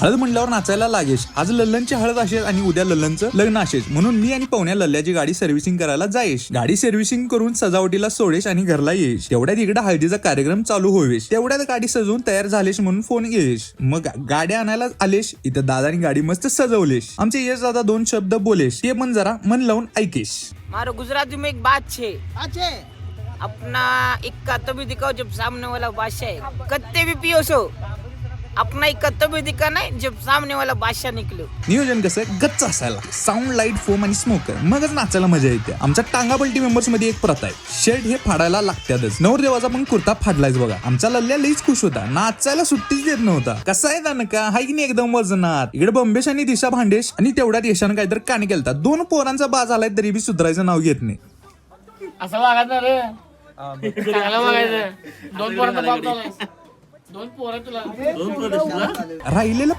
हळद म्हणल्यावर नाचायला लागेश. आज लल्लनची हळद असेल आणि उद्या लल्लनचं लग्न असेल. म्हणून मी आणि पवन्या लल्ल्याची गाडी सर्व्हिसिंग करायला जायेश. गाडी सर्व्हिसिंग करून सजावटीला सोडेश आणि घरला येईश. तेवढ्यात इकडे हळदीचा कार्यक्रम चालू होईश तेवढ्यात गाडी सजवून तयार झालेश म्हणून फोन येईश. मग गाड्या आणायला आलेश. इथं दादानी गाडी मस्त सजवलेश. आमचे यश दादा दोन शब्द बोलेश. ते पण जरा मन लावून ऐकेश. मारो गुजराती में एक बात छे. अच्छे अपना इक्का तभी दिखाओ जब सामने वाला बादशाह है. कत्ते भी पियो सो अपना इक्का तभी दिखाना है जब सामने वाला बादशाह निकलो। नियोजन कसं गच्च असायला. साऊंड लाइट फोम आणि स्मोकर मगच नाचायला मजा येते. आमच्या टांगापलटी मेंबर्समध्ये एक प्रथा आहे. शर्ट हे फाडायला लागतातच नवरदेवाचा पण कुर्ता फाडलायच बघा. आमचा लल्ल्या लईच खुश होता. नाचायला सुट्टीच देत नव्हता. कसा आहे त्यानं का हाय की नाही एकदम वजनात? इकडे बंबेश आणि दिशा भांडेश आणि तेवढ्यात यशानं काहीतरी काने केलता. दोन पोरांचा बाज आलाय तरी बी सुधारायचं नाव घेत नाही. असं वागायचं रे. चांगलं वागायचं. दोन पोरांचा बाप झालाय. दोन पोरं तुला. राहिलेलं